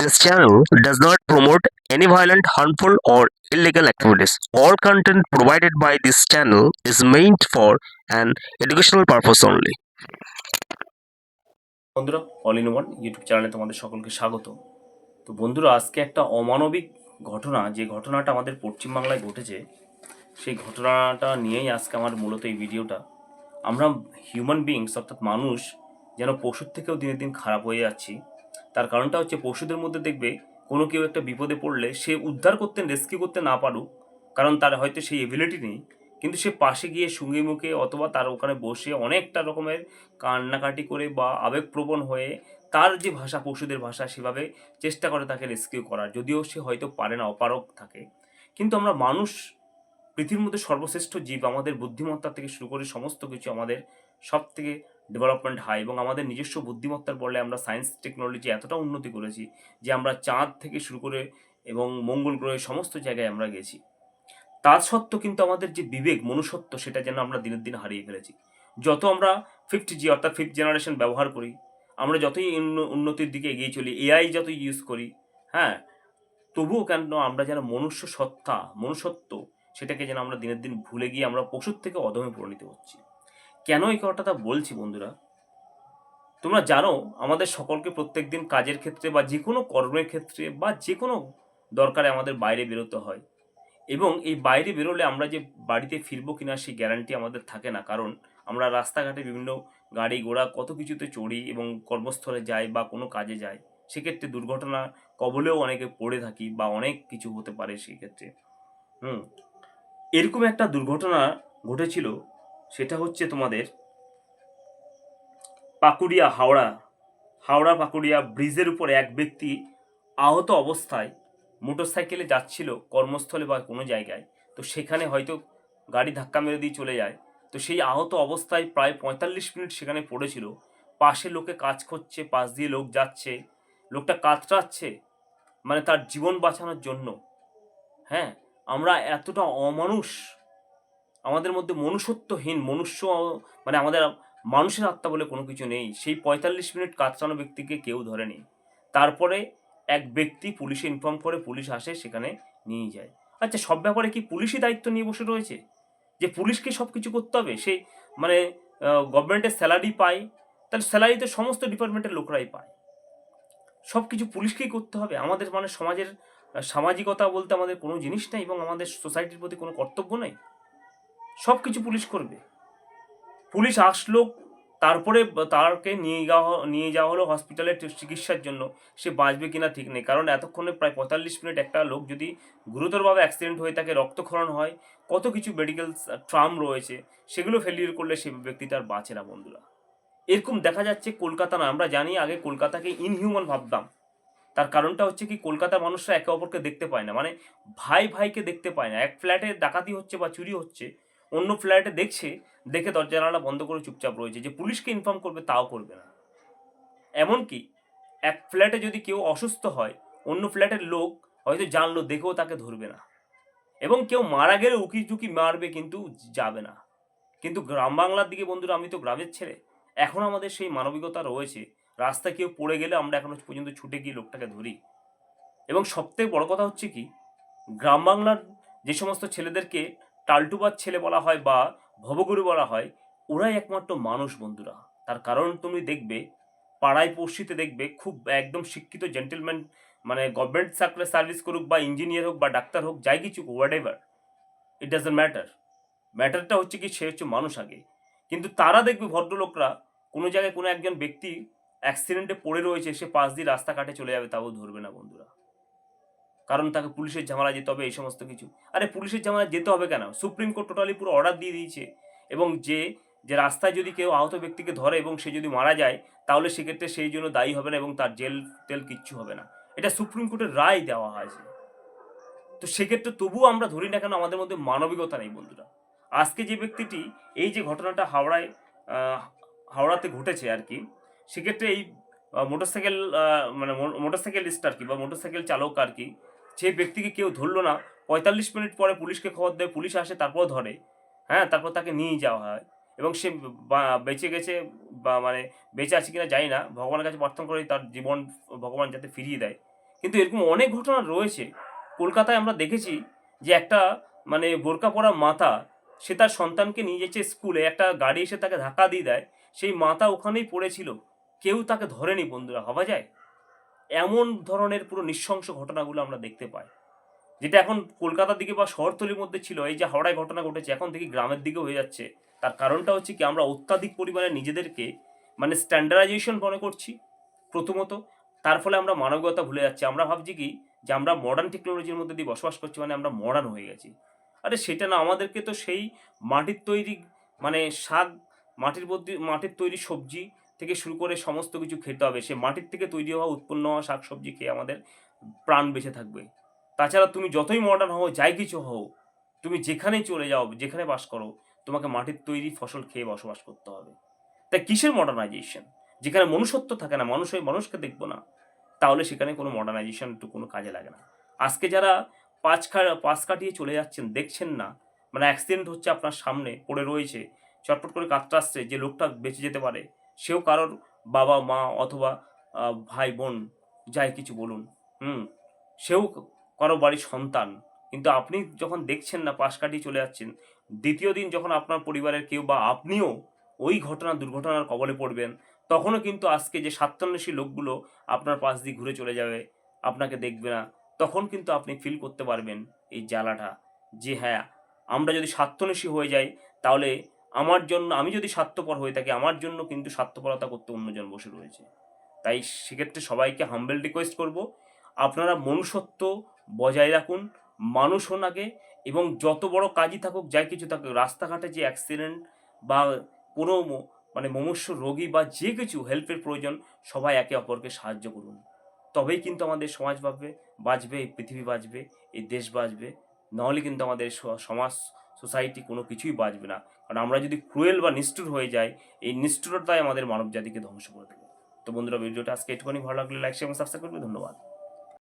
This channel does not promote any violent, harmful, or illegal activities. All content provided by this channel is meant for an educational purpose only. বন্ধুরা all in one YouTube চ্যানেলে তোমাদের সকলকে স্বাগত তো বন্ধুরা আজকে একটা অমানবিক ঘটনা যে ঘটনাটা আমাদের পশ্চিমবাংলায় ঘটেছে সেই ঘটনাটা নিয়েই আজকে আমার মূলত এই ভিডিওটা আমরা হিউম্যান বিংস অর্থাৎ মানুষ যেন পশুর থেকেও দিনের দিন খারাপ হয়ে যাচ্ছি তার কারণটা হচ্ছে পশুদের মধ্যে দেখবে কোনো কেউ একটা বিপদে পড়লে সে উদ্ধার করতে রেস্কিউ করতে না পারুক, কারণ তার হয়তো সেই এবিলিটি নেই। কিন্তু সে পাশে গিয়ে সঙ্গী মুখে অথবা তার ওখানে বসে অনেকটা রকমের কান্নাকাটি করে বা আবেগপ্রবণ হয়ে তার যে ভাষা, পশুদের ভাষা, সেভাবে চেষ্টা করে তাকে রেস্কিউ করার। যদিও সে হয়তো পারে না অপারক থাকে। কিন্তু আমরা মানুষ, পৃথিবীর মধ্যে সর্বশ্রেষ্ঠ জীব, আমাদের বুদ্ধিমত্তা থেকে শুরু করে সমস্ত কিছু আমাদের সব থেকে ডেভেলপমেন্ট হাই এবং আমাদের নিজস্ব বুদ্ধিমত্তার বলে আমরা সায়েন্স টেকনোলজি এতটা উন্নতি করেছি যে আমরা চাঁদ থেকে শুরু করে এবং মঙ্গল গ্রহে সমস্ত জায়গায় আমরা গেছি। তা সত্ত্বেও কিন্তু আমাদের যে বিবেক, মনুষ্যত্ব সেটা যেন আমরা দিনের দিন হারিয়ে ফেলেছি। যত আমরা ফিফথ জি অর্থাৎ ফিফথ জেনারেশন ব্যবহার করি, আমরা যতই উন্ন- উন্নতির দিকে এগিয়ে চলি এআই যতই ইউজ করি হ্যাঁ তবুও কেন আমরা যেন মনুষ্য সত্তা মনুষ্যত্ব সেটাকে যেন আমরা দিনের দিন ভুলে গিয়ে আমরা পশুর থেকে অধমে পরিণত হচ্ছি। কেন এই কথাটা বলছি বন্ধুরা? তোমরা জানো, আমাদের সকলকে প্রত্যেকদিন কাজের ক্ষেত্রে বা যে কোনো কর্মের ক্ষেত্রে বা যে কোনো দরকারে আমাদের বাইরে বেরোতে হয়। এবং এই বাইরে বেরোলে আমরা যে বাড়িতে ফিরবো কিনা সেই গ্যারান্টি আমাদের থাকে না। কারণ আমরা রাস্তাঘাটে বিভিন্ন গাড়ি ঘোড়া কত কিছুতে চড়ি এবং কর্মস্থলে যাই বা কোনো কাজে যাই, সেক্ষেত্রে দুর্ঘটনা কবলেও অনেকে পড়ে থাকি বা অনেক কিছু হতে পারে সেক্ষেত্রে। হুম, এরকম একটা দুর্ঘটনা ঘটেছিল সেটা হচ্ছে তোমাদের পাকুড়িয়া হাওড়া হাওড়া পাকুড়িয়া ব্রিজের উপরে এক ব্যক্তি আহত অবস্থায় মোটরসাইকেলে যাচ্ছিল কর্মস্থলে বা কোনো জায়গায়। তো সেখানে হয়তো গাড়ি ধাক্কা মেরে দিয়ে চলে যায়। তো সেই আহত অবস্থায় প্রায় পঁয়তাল্লিশ মিনিট সেখানে পড়েছিল। পাশে লোকে কাজ করছে, পাশ দিয়ে লোক যাচ্ছে। লোকটা কাতরাচ্ছে মানে তার জীবন বাঁচানোর জন্য। হ্যাঁ আমরা এতটা অমানুষ আমাদের মধ্যে মনুষ্যত্বহীন, মনুষ্য মানে আমাদের মানুষের আত্মা বলে কোনো কিছু নেই। সেই পঁয়তাল্লিশ মিনিট কাতরানো ব্যক্তিকে কেউ ধরেনি। তারপরে এক ব্যক্তি পুলিশে ইনফর্ম করে, পুলিশ আসে, সেখানে নিয়ে যায়। আচ্ছা সব ব্যাপারে কি পুলিশই দায়িত্ব নিয়ে বসে রয়েছে? যে পুলিশকে সব কিছু করতে হবে, সে মানে গভর্নমেন্টের স্যালারি পায়, তাহলে স্যালারি তো সমস্ত ডিপার্টমেন্টের লোকরাই পায়। সব কিছু পুলিশকেই করতে হবে। আমাদের মানে সমাজের সামাজিকতা বলতে আমাদের কোনো জিনিস নেই এবং আমাদের সোসাইটির প্রতি কোনো কর্তব্য নেই। সব কিছু পুলিশ করবে। পুলিশ আসলো, তারপরে তারকে নিয়ে যাওয়া নিয়ে যাওয়া হলো হসপিটালে চিকিৎসার জন্য। সে বাঁচবে কিনা ঠিক নেই, কারণ এতক্ষণে প্রায় পঁয়তাল্লিশ মিনিট একটা লোক যদি গুরুতরভাবে অ্যাক্সিডেন্ট হয়ে থাকে, রক্তক্ষরণ হয়, কত কিছু মেডিকেল ট্রাম রয়েছে, সেগুলো ফেলিয়ার করলে সে ব্যক্তিটা আর বাঁচে না বন্ধুরা। এরকম দেখা যাচ্ছে কলকাতা না, আমরা জানি আগে কলকাতাকে ইনহিউম্যান ভাবতাম। তার কারণটা হচ্ছে কি, কলকাতার মানুষরা একে অপরকে দেখতে পায় না মানে ভাই ভাইকে দেখতে পায় না। এক ফ্ল্যাটে ডাকাতি হচ্ছে বা চুরি হচ্ছে অন্য ফ্ল্যাটে দেখছে, দেখে দরজা জানালা বন্ধ করে চুপচাপ রয়েছে, যে পুলিশকে ইনফর্ম করবে তাও করবে না। এমনকি এক ফ্ল্যাটে যদি কেউ অসুস্থ হয়, অন্য ফ্ল্যাটের লোক হয়তো জানলো, দেখেও তাকে ধরবে না। এবং কেউ মারা গেলে উকি ঝুঁকি মারবে, কিন্তু যাবে না। কিন্তু গ্রাম বাংলার দিকে বন্ধুরা, আমি তো গ্রামের ছেলে, এখন আমাদের সেই মানবিকতা রয়েছে। রাস্তায় কেউ পড়ে গেলে আমরা এখনও পর্যন্ত ছুটে গিয়ে লোকটাকে ধরি। এবং সবথেকে বড় কথা হচ্ছে কি, গ্রাম বাংলার যে সমস্ত ছেলেদেরকে টালটুবার ছেলে বলা হয় বা ভবগুরু বলা হয়, ওরাই একমাত্র মানুষ বন্ধুরা। তার কারণ তুমি দেখবে, পাড়ায় পড়শিতে দেখবে, খুব একদম শিক্ষিত জেন্টেলম্যান মানে গভর্নমেন্ট সার্কেলে সার্ভিস করুক বা ইঞ্জিনিয়ার হোক বা ডাক্তার হোক, যাই কিছু whatever it doesn't matter ম্যাটারটা হচ্ছে কি, সে হচ্ছে মানুষ আগে। কিন্তু তারা দেখবে, ভদ্রলোকরা, কোনো জায়গায় কোনো একজন ব্যক্তি অ্যাক্সিডেন্টে পড়ে রয়েছে, সে পাশ দিয়ে রাস্তা কাটে চলে যাবে, তাও ধরবে না বন্ধুরা। কারণ তাকে পুলিশের ঝামেলা যেতে হবে, এই সমস্ত কিছু। আরে পুলিশের ঝামেলা যেতে হবে কেন? সুপ্রিম কোর্ট টোটালি পুরো অর্ডার দিয়ে দিয়েছে। এবং যে যে রাস্তায় যদি কেউ আহত ব্যক্তিকে ধরে এবং সে যদি মারা যায়, তাহলে সেক্ষেত্রে সেই জন্য দায়ী হবে না এবং তার জেল টেল কিচ্ছু হবে না। এটা সুপ্রিম কোর্টের রায় দেওয়া হয়েছে। তো সেক্ষেত্রে তবুও আমরা ধরি না কেন, আমাদের মধ্যে মানবিকতা নেই বন্ধুরা। আজকে যে ব্যক্তিটি, এই যে ঘটনাটা হাওড়ায় হাওড়াতে ঘটেছে আর কি, সেক্ষেত্রে এই মোটরসাইকেল মানে মোটরসাইকেলিস্ট আর কি, বা মোটরসাইকেল চালক আর কি সেই ব্যক্তিকে কেউ ধরলো না, পঁয়তাল্লিশ মিনিট পরে পুলিশকে খবর দেয়, পুলিশ আসে তারপর ধরে। হ্যাঁ তারপর তাকে নিয়ে যাওয়া হয়। এবং সে বেঁচে গেছে বা মানে বেঁচে আছে কিনা জানি না। ভগবানের কাছে প্রার্থনা করে তার জীবন ভগবান যাতে ফিরিয়ে দেয়। কিন্তু এরকম অনেক ঘটনা রয়েছে। কলকাতায় আমরা দেখেছি যে একটা মানে বোরকা পরা মাতা, সে তার সন্তানকে নিয়ে যাচ্ছে স্কুলে। একটা গাড়ি এসে তাকে ধাক্কা দিয়ে দেয়। সেই মাতা ওখানেই পড়েছিল। কেউ তাকে ধরেনি, বন্ধুরা। ভাবা যায়? এমন ধরনের পুরো নৃশংস ঘটনাগুলো আমরা দেখতে পাই। যেটা এখন কলকাতার দিকে বা শহরতলির মধ্যে ছিল, এই যে হাওড়ায় ঘটনা ঘটেছে, এখন থেকে গ্রামের দিকে হয়ে যাচ্ছে। তার কারণটা হচ্ছে কি, আমরা অত্যাধিক পরিমাণে নিজেদেরকে মানে স্ট্যান্ডার্ডাইজেশন মনে করছি, প্রথমত। তার ফলে আমরা মানবিকতা ভুলে যাচ্ছি। আমরা ভাবছি কি, যে আমরা মডার্ন টেকনোলজির মধ্যে দিয়ে বসবাস করছি মানে আমরা মডার্ন হয়ে গেছি। আরে সেটা না, আমাদেরকে তো সেই মাটির তৈরি মানে শাক, মাটির মধ্যে, মাটির তৈরি সবজি থেকে শুরু করে সমস্ত কিছু খেতে হবে। সে মাটির থেকে তৈরি হওয়া উৎপন্ন হওয়া শাক সবজি খেয়ে আমাদের প্রাণ বেঁচে থাকবে। তাছাড়া তুমি যতই মডার্ন হও, যাই কিছু হও, তুমি যেখানেই চলে যাও, যেখানে বাস করো, তোমাকে মাটির তৈরি ফসল খেয়ে বসবাস করতে হবে। তাই কিসের মডার্নাইজেশন যেখানে মনুষ্যত্ব থাকে না, মানুষ হয়ে মানুষকে দেখব না, তাহলে সেখানে কোনো মডার্নাইজেশন একটু কোনো কাজে লাগে না। আজকে যারা পাঁচ খা পাশ কাটিয়ে চলে যাচ্ছেন, দেখছেন না মানে অ্যাক্সিডেন্ট হচ্ছে আপনার সামনে, পড়ে রয়েছে, চটপট করে কাজটা আসছে, যে লোকটা বেঁচে যেতে পারে সেও কারোর বাবা, মা অথবা ভাই, বোন, যাই কিছু বলুন, হুম? সেও কারও বাড়ির সন্তান। কিন্তু আপনি যখন দেখছেন না, পাশ কাটিয়ে চলে যাচ্ছেন, দ্বিতীয় দিন যখন আপনার পরিবারের কেউ বা আপনিও ওই ঘটনা, দুর্ঘটনার কবলে পড়বেন, তখনও কিন্তু আজকে যে স্বার্থান্বেষী লোকগুলো আপনার পাশ দিয়ে ঘুরে চলে যাবে, আপনাকে দেখবে না, তখন কিন্তু আপনি ফিল করতে পারবেন এই জ্বালাটা যে হ্যাঁ আমরা যদি স্বার্থন্বেষী হয়ে যাই, তাহলে আমার জন্য, আমি যদি স্বার্থপর হয়ে থাকি, আমার জন্য কিন্তু স্বার্থপরতা করতে অন্যজন বসে রয়েছে। তাই সেক্ষেত্রে সবাইকে হাম্বেল রিকোয়েস্ট করব। আপনারা মনুষ্যত্ব বজায় রাখুন, মানুষ হন আগে, এবং যত বড় কাজই থাকুক, যাই কিছু থাকুক, রাস্তাঘাটে যে অ্যাক্সিডেন্ট বা কোনো মানে মমস্য রোগী বা যে কিছু হেল্পের প্রয়োজন, সবাই একে অপরকে সাহায্য করুন। তবেই কিন্তু আমাদের সমাজ বাঁচবে বাঁচবে, এই পৃথিবী বাঁচবে, এই দেশ বাঁচবে। নাহলে কিন্তু আমাদের সমাজ সোসাইটি কোনো কিছুই বাঁচবে না। কারণ আমরা যদি ক্রুয়েল বা নিষ্ঠুর হয়ে যাই, এই নিষ্ঠুরতাই আমাদের মানব জাতিকে ধ্বংস করে দেবে। তো বন্ধুরা, ভিডিওটা আজকে একটুখানি ভালো লাগলে লাইক শেয়ার এবং সাবস্ক্রাইব করবে। ধন্যবাদ।